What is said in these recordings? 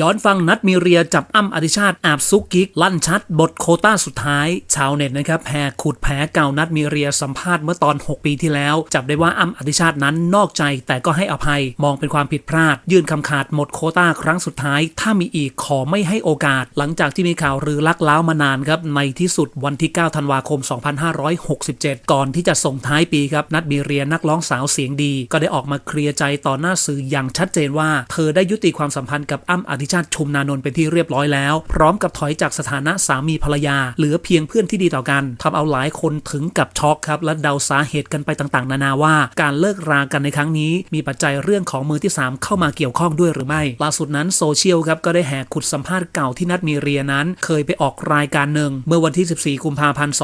ย้อนฟังนัดมีเรียจับอ้ำอธิชาติอาบซุกกิก ลั่นชัด บทโคต้าสุดท้าย ชาวเน็ตนะครับแห่ขุดแผลเก่านัดมีเรียสัมภาษณ์เมื่อตอน 6 ปีที่แล้ว จับได้ว่าอ้ำอธิชาตินั้นนอกใจแต่ก็ให้อภัยมองเป็นความผิดพลาด ยื่นคำขาดหมดโคต้าครั้งสุดท้าย ถ้ามีอีกขอไม่ให้โอกาส หลังจากที่มีข่าวรือลักล้าวมานานครับในที่สุดวันที่ 9 ธันวาคม 2567 ก่อนที่จะส่งท้ายปีครับนัดมีเรียนักร้องสาวเสียงดี ก็ได้ออกมาเคลียร์ใจต่อหน้าสื่ออย่างชัดเจนว่า เธอได้ยุติความสัมพันธ์กับอ้ำอธิชาติชุมนานนท์เป็นที่เรียบร้อยแล้ว พร้อมกับถอยจากสถานะสามีภรรยา เหลือเพียงเพื่อนที่ดีต่อกันทำเอาหลายคนถึงกับช็อกครับและเดาสาเหตุกันไปต่างๆ นานาว่า การเลิกรากันในครั้งนี้ มีปัจจัยเรื่องของมือที่ 3 เข้ามาเกี่ยวข้องด้วยหรือไม่ล่าสุดนั้นโซเชียลครับก็ได้แห่ขุดสัมภาษณ์เก่าที่นัดมีเรียนั้น เคยไปออกรายการหนึ่ง เมื่อวันที่ 14 กุมภาพันธ์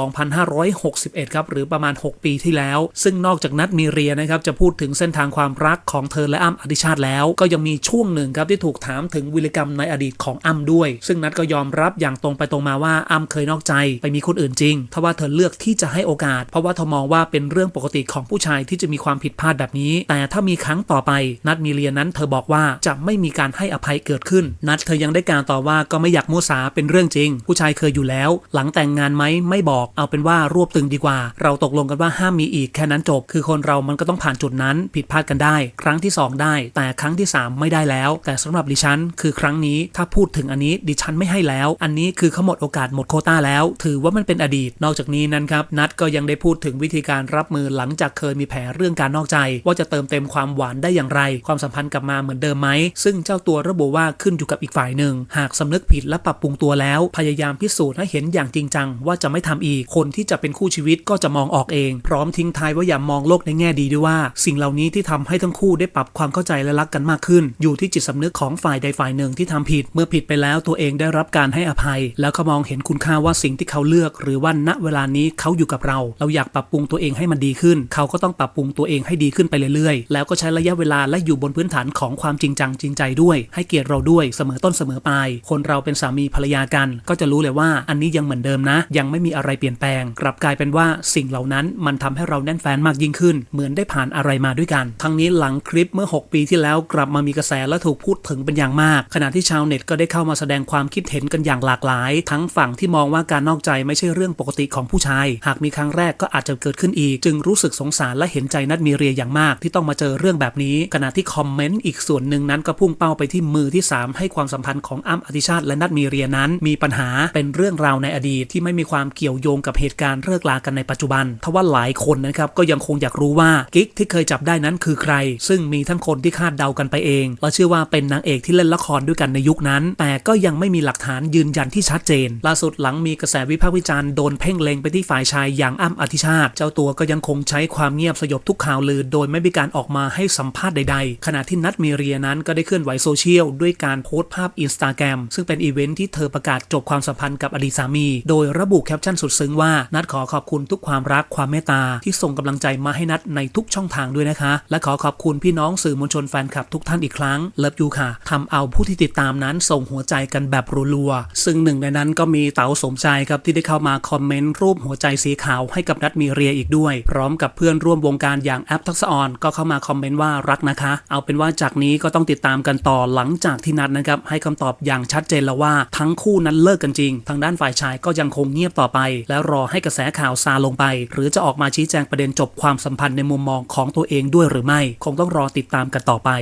2561 ครับหรือประมาณ 6 ปีที่แล้ว ซึ่งนอกจากนัดมีเรียนะครับจะพูดถึงเส้นทางความรักของเธอและอ้ำอธิชาติแล้ว ก็ยังมีช่วงหนึ่งครับที่ถูกถามถึงวิรกรรมในอดีตของอ้ำด้วย ซึ่งนัดก็ยอมรับอย่างตรงไปตรงมาว่าอ้ำเคยนอกใจไปมีคนอื่นจริงทว่าเธอเลือกที่จะให้โอกาส เพราะว่าเธอมองว่าเป็นเรื่องปกติของผู้ชายที่จะมีความผิดพลาดแบบนี้ แต่ถ้ามีครั้งต่อไป นัดมีเรียนนั้นเธอบอกว่าจะไม่มีการให้อภัยเกิดขึ้น นัดเธอยังได้การต่อว่าก็ไม่อยากมั่วสาเป็นเรื่องจริง ผู้ชายเคยอยู่แล้ว หลังแต่งงานไหมไม่บอก เอาเป็นว่ารวบตึงดีกว่า เราตกลงกันว่าห้ามมีอีกแค่นั้นจบ คือคนเรามันก็ต้องผ่านจุดนั้นผิดพลาดกันได้ ครั้งที่ 2 ได้ แต่ครั้งที่ 3 ไม่ได้แล้ว แต่สำหรับดิฉัน คือครั้งนี้ถ้าพูดถึงอันนี้ดิฉันไม่ให้แล้ว อันนี้คือเขาหมดโอกาสหมดโคต้าแล้ว ถือว่ามันเป็นอดีต นอกจากนี้นั้นครับนัดก็ยังได้พูดถึงวิธีการรับมือหลังจากเคยมีแผลเรื่องการนอกใจ ว่าจะเติมเต็มความหวานได้อย่างไร ความสัมพันธ์กลับมาเหมือนเดิมไหมซึ่งเจ้าตัวระบุว่าขึ้นอยู่กับอีกฝ่ายหนึ่ง หากสำนึกผิดและปรับปรุงตัวแล้ว พยายามพิสูจน์ให้เห็นอย่างจริงจังว่าจะไม่ทำอีก คนที่จะเป็นคู่ชีวิตก็จะมองออกเอง พร้อมทิ้งท้ายว่าอย่ามองโลกในแง่ดีด้วยว่า สิ่งเหล่านี้ที่ทำให้ทั้งคู่ได้ปรับความเข้าใจและรักกันมากขึ้น อยู่ที่จิตสำนึกของฝ่ายใดฝ่ายหนึ่งที่ทำผิด เมื่อผิดไปแล้วตัวเองได้รับการให้อภัย แล้วเขามองเห็นคุณค่าว่าสิ่งที่เขาเลือก หรือว่าณเวลานี้เขาอยู่กับเรา เราอยากปรับปรุงตัวเองให้มันดีขึ้น เขาก็ต้องปรับปรุงตัวเองให้ดีขึ้นไปเรื่อยๆ แล้วก็ใช้ระยะเวลาและอยู่บนพื้นฐานของความจริงจังจริงใจด้วย ให้เกียรติเราด้วยเสมอต้นเสมอปลายคนเราเป็นสามีภรรยากัน ก็จะรู้เลยว่าอันนี้ยังเหมือนเดิมนะ ยังไม่มีอะไรเปลี่ยนแปลง กลับกลายเป็นว่าสิ่งเหล่านั้นมันทำให้เราแน่นแฟนมากยิ่งขึ้น เหมือนได้ผ่านอะไรมาด้วยกัน ทั้งนี้หลังคลิปเมื่อ 6 ปีที่แล้วกลับมามีกระแสและถูกพูดถึงเป็นอย่างมากขณะที่ชาวเน็ตก็ได้เข้ามาแสดงความคิดเห็นกันอย่างหลากหลาย ทั้งฝั่งที่มองว่าการนอกใจไม่ใช่เรื่องปกติของผู้ชาย หากมีครั้งแรกก็อาจจะเกิดขึ้นอีก จึงรู้สึกสงสารและเห็นใจนัดมีเรียอย่างมากที่ต้องมาเจอเรื่องแบบนี้ ขณะที่คอมเมนต์อีกส่วนหนึ่งนั้นก็พุ่งเป้าไปที่มือที่ 3 ให้ความสัมพันธ์ของอ้ำอธิชาติและนัดมีเรียนั้น มีปัญหาเป็นเรื่องราวในอดีตที่ไม่มีความเกี่ยวโยงกับเหตุการณ์เลิกลากันในปัจจุบันทว่าหลายคนนะครับก็ยังคงอยากรู้ว่ากิ๊กที่เคยจับได้นั้นคือใคร ซึ่งมีทั้งคนที่คาดเดากันไปเองและเชื่อว่าเป็นนางเอกที่เล่นละครด้วยกันในยุคนั้น แต่ก็ยังไม่มีหลักฐานยืนยันที่ชัดเจน ล่าสุดหลังมีกระแสวิพากษ์วิจารณ์โดนเพ่งเล็งไปที่ฝ่ายชายอย่างอ้ำอธิชาติ เจ้าตัวก็ยังคงใช้ความเงียบสยบทุกข่าวลือ โดยไม่มีการออกมาให้สัมภาษณ์ใดๆ ขณะที่นัดมีเรียนั้นก็ได้เคลื่อนไหวโซเชียลด้วยการโพสต์ภาพอินสตาแกรมซึ่งเป็นอีเวนท์ที่เธอประกาศจบความสัมพันธ์กับอดีตสามี โดยระบุแคปชั่นสุดซึ้งว่านัดขอขอบคุณทุกความรักความเมตตาที่ส่งกำลังใจมาให้นัดในทุกช่องทางด้วยนะคะ และขอขอบคุณพี่น้องสื่อมวลชนแฟนคลับทุกท่านอีกครั้งเลิฟยูค่ะทำเอาผู้ที่ที่ติดตามนั้นส่งหัวใจกันแบบรัวๆ ซึ่งหนึ่งในนั้นก็มีเต๋าสมใจครับที่ได้เข้ามาคอมเมนต์รูปหัวใจสีขาวให้กับนัดมีเรียอีกด้วย พร้อมกับเพื่อนร่วมวงการอย่างแอปทักษออนก็เข้ามาคอมเมนต์ว่ารักนะคะ เอาเป็นว่าจากนี้ก็ต้องติดตามกันต่อหลังจากที่นัดนะครับให้คำตอบอย่างชัดเจนแล้วว่าทั้งคู่นั้นเลิกกันจริง ทางด้านฝ่ายชายก็ยังคงเงียบต่อไป แล้วรอให้กระแสข่าวซาลงไป หรือจะออกมาชี้แจงประเด็นจบความสัมพันธ์ในมุมมองของตัวเองด้วยหรือไม่ คงต้องรอติดตามกันต่อไป